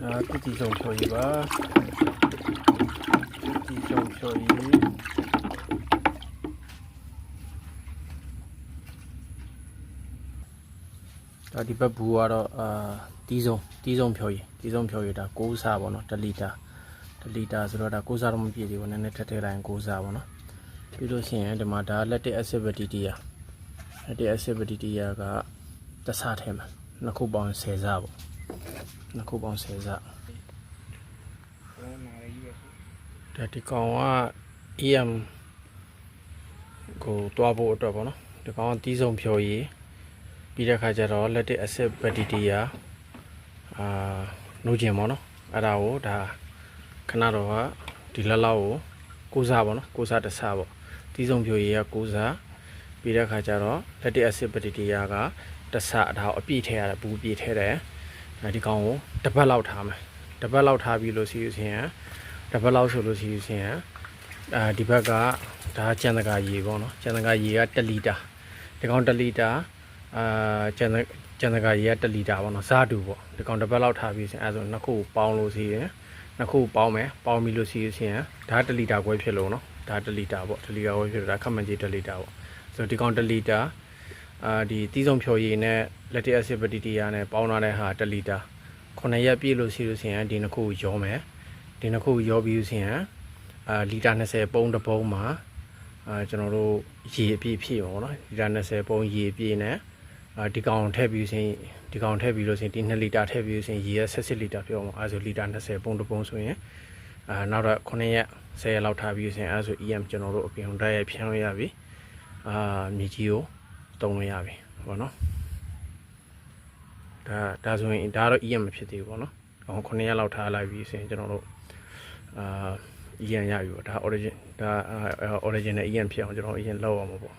ဒါတိတိဆုံးဖြော်ရည်ပါတိတိဆုံးဖြော်ရည်ဒါဒီဘက်ဘူးကတော့အာတီးဆုံးတီးဆုံးဖြော်ရည်တီးဆုံးဖြော်ရည်ဒါ6စားပေါ့နော်1လီတာ1လီတာဆိုတော့ဒါ6စားတော့မပြည့်သေးဘူးနည်းနည်းထက်ထည့်လိုက်ရင်6စားပေါ့နော်ပြီးလို့ရှိရင်ဒီမှာဒါလက်တစ် acidity တရားလက်တစ် acidity တရားကတစ်စားထဲမှာနှစ်ခုပေါင်း10စားပေါ့ နှစ်ခုပေါင်း10စားဒါဒီကောင်က EM ကိုတွားဖို့အတွက်ပေါ့နော်ဒီကောင်ကတီးဆုံးဖြော်ရည်ပြီးတဲ့ခါကျတော့ lactic acid bacteria အာနှုတ်ကျင်ပေါ့နော်အဲ့ဒါကိုဒါခဏတော့ကဒီလက်လောက်ကိုကိုးစားပေါ့နော်ကိုးစားတစ်စားပေါ့တီးဆုံးဖြော်ရည်ကကိုးစားပြီးတဲ့ခါကျတော့ lactic acid bacteria ကတစ်စားဒါကိုအပြည့်ထည့်ရတယ်ဘူးပြည့်ထည့်တယ်အဲ ဒီကောင်ကိုတစ်ပတ်လောက်ထားမယ်တစ်ပတ်လောက်ထားပြီးလို့ရှိရင်တစ်ပတ်လောက်ဆိုလို့ရှိရင်အာဒီဘက်ကဒါကျန်တကာရေပေါ့နော်ကျန်တကာရေက1လီတာဒီကောင်1လီတာအာကျန်တကျန်တကာရေက1လီတာပေါ့နော်စားတူပေါ့ဒီကောင်တစ်ပတ်လောက်ထားပြီးဆိုရင်အဲဆိုနှစ်ခုပေါင်းလို့ရှိရင်နှစ်ခုပေါင်းမယ်ပေါင်းပြီးလို့ရှိရင်ဒါ1လီတာခွဲဖြစ်လို့နော်ဒါ1လီတာပေါ့1လီတာခွဲဖြစ်လို့ဒါခက်မှန်ကြီး1လီတာပေါ့ဆိုတော့ဒီကောင်1လီတာ အာဒီတီးဆုံးဖြော်ရည်နဲ့လက်တစ်အဆစ်ပတီတီယာနဲ့ပေါင်းထားတဲ့ဟာ1လီတာ9ရက်ပြည့်လို့ရှိလို့ရှိရင်ဒီနှစ်ခုကိုရောမယ်ဒီနှစ်ခုရောပြီးဆိုရင်အာလီတာ20ပုံတစ်ပုံမှာအာကျွန်တော်တို့ရေအပြည့်ဖြည့်ပါဘောနော်လီတာ20ပုံရေအပြည့်နဲ့အာဒီကောင်ထည့်ပြီးဆိုရင်ဒီကောင်ထည့်ပြီးလို့ဆိုရင်ဒီ2လီတာထည့်ပြီးဆိုရင်ရေက16လီတာပြောမှာအဲဆိုလီတာ20ပုံတစ်ပုံဆိုရင်အာနောက်တော့9ရက်10ရက်လောက်ထားပြီးဆိုရင်အဲဆို EM ကျွန်တော်တို့အပြင်ဓာတ်ရိုက်ဖြန်းလို့ရပြီအာမြေကြီးကို တုံးလို့ရပြီဘောနော်ဒါဒါဆိုရင်ဒါတော့ EM မဖြစ်သေးဘူးဘောနော်အောင်9ရက်လောက်ထားလိုက်ပြီးဆိုရင်ကျွန်တော်တို့အာ EN ရပြီပေါ့ဒါ origin ဒါ origin နဲ့ EN ဖြစ်အောင်ကျွန်တော် EN လောက်အောင်ပေါ့